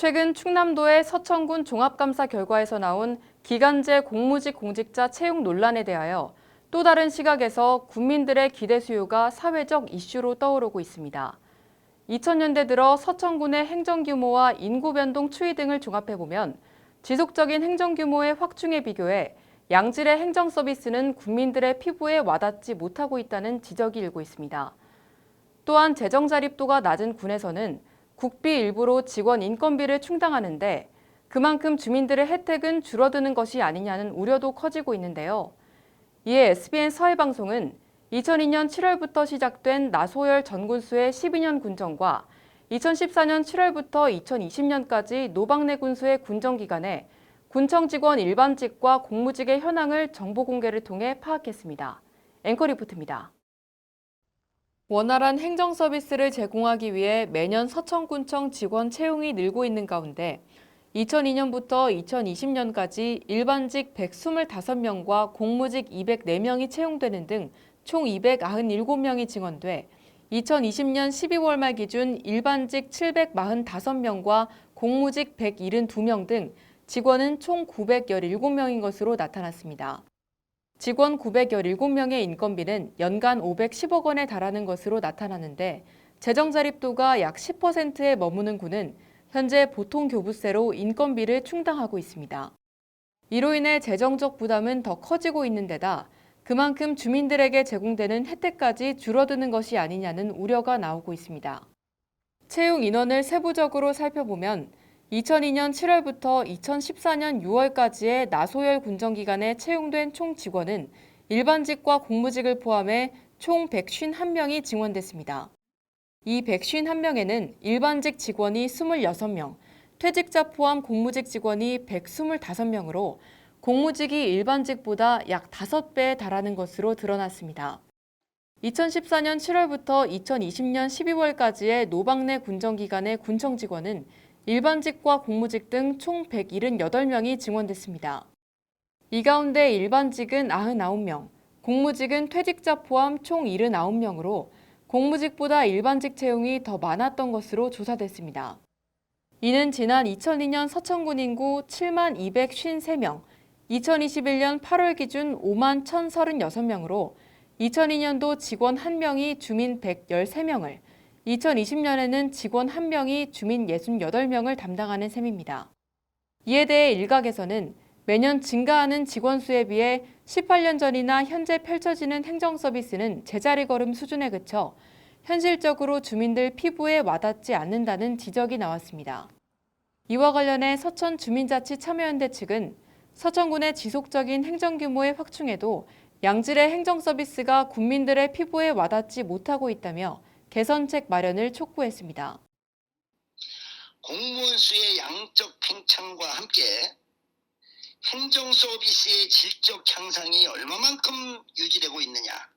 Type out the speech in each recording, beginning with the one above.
최근 충남도의 서천군 종합감사 결과에서 나온 기간제 공무직 공직자 채용 논란에 대하여 또 다른 시각에서 국민들의 기대 수요가 사회적 이슈로 떠오르고 있습니다. 2000년대 들어 서천군의 행정 규모와 인구 변동 추이 등을 종합해 보면 지속적인 행정 규모의 확충에 비교해 양질의 행정 서비스는 국민들의 피부에 와닿지 못하고 있다는 지적이 일고 있습니다. 또한 재정 자립도가 낮은 군에서는 국비 일부로 직원 인건비를 충당하는데 그만큼 주민들의 혜택은 줄어드는 것이 아니냐는 우려도 커지고 있는데요. 이에 SBN 서해방송은 2002년 7월부터 시작된 나소열 전군수의 12년 군정과 2014년 7월부터 2020년까지 노방내 군수의 군정 기간에 군청 직원 일반직과 공무직의 현황을 정보 공개를 통해 파악했습니다. 앵커 리포트입니다. 원활한 행정 서비스를 제공하기 위해 매년 서천군청 직원 채용이 늘고 있는 가운데 2002년부터 2020년까지 일반직 125명과 공무직 204명이 채용되는 등 총 297명이 증원돼 2020년 12월 말 기준 일반직 745명과 공무직 172명 등 직원은 총 917명인 것으로 나타났습니다. 직원 917명의 인건비는 연간 510억 원에 달하는 것으로 나타나는데 재정 자립도가 약 10%에 머무는 군은 현재 보통 교부세로 인건비를 충당하고 있습니다. 이로 인해 재정적 부담은 더 커지고 있는 데다 그만큼 주민들에게 제공되는 혜택까지 줄어드는 것이 아니냐는 우려가 나오고 있습니다. 채용 인원을 세부적으로 살펴보면 2002년 7월부터 2014년 6월까지의 나소열 군정 기간에 채용된 총 직원은 일반직과 공무직을 포함해 총 151명이 증원됐습니다. 이 151명에는 일반직 직원이 26명, 퇴직자 포함 공무직 직원이 125명으로 공무직이 일반직보다 약 5배에 달하는 것으로 드러났습니다. 2014년 7월부터 2020년 12월까지의 노방내 군정 기간의 군청 직원은 일반직과 공무직 등 총 178명이 증원됐습니다. 이 가운데 일반직은 99명, 공무직은 퇴직자 포함 총 79명으로 공무직보다 일반직 채용이 더 많았던 것으로 조사됐습니다. 이는 지난 2002년 서천군 인구 7만 253명, 2021년 8월 기준 5만 1,036명으로 2002년도 직원 1명이 주민 113명을, 2020년에는 직원 1명이 주민 68명을 담당하는 셈입니다. 이에 대해 일각에서는 매년 증가하는 직원 수에 비해 18년 전이나 현재 펼쳐지는 행정 서비스는 제자리 걸음 수준에 그쳐 현실적으로 주민들 피부에 와닿지 않는다는 지적이 나왔습니다. 이와 관련해 서천 주민자치 참여연대 측은 서천군의 지속적인 행정 규모의 확충에도 양질의 행정 서비스가 국민들의 피부에 와닿지 못하고 있다며 개선책 마련을 촉구했습니다. 공무원 수의 양적 팽창과 함께 행정 서비스의 질적 향상이 얼마만큼 유지되고 있느냐.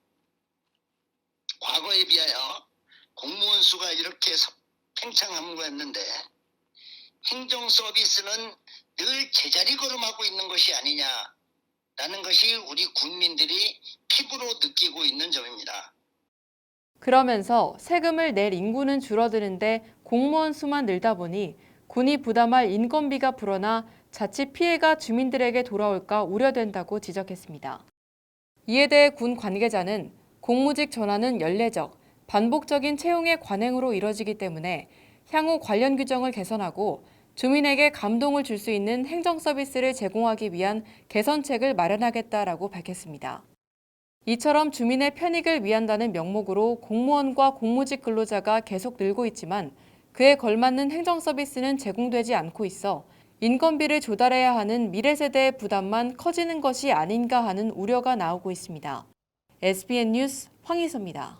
과거에 비하여 공무원 수가 이렇게 서- 팽창한 거였는데 행정 서비스는 늘 제자리 걸음하고 있는 것이 아니냐라는 것이 우리 국민들이 피부로 느끼고 있는 점입니다. 그러면서 세금을 낼 인구는 줄어드는데 공무원 수만 늘다 보니 군이 부담할 인건비가 불어나 자칫 피해가 주민들에게 돌아올까 우려된다고 지적했습니다. 이에 대해 군 관계자는 공무직 전환은 연례적, 반복적인 채용의 관행으로 이뤄지기 때문에 향후 관련 규정을 개선하고 주민에게 감동을 줄 수 있는 행정 서비스를 제공하기 위한 개선책을 마련하겠다라고 밝혔습니다. 이처럼 주민의 편익을 위한다는 명목으로 공무원과 공무직 근로자가 계속 늘고 있지만 그에 걸맞는 행정 서비스는 제공되지 않고 있어 인건비를 조달해야 하는 미래 세대의 부담만 커지는 것이 아닌가 하는 우려가 나오고 있습니다. SBN 뉴스 황희서입니다.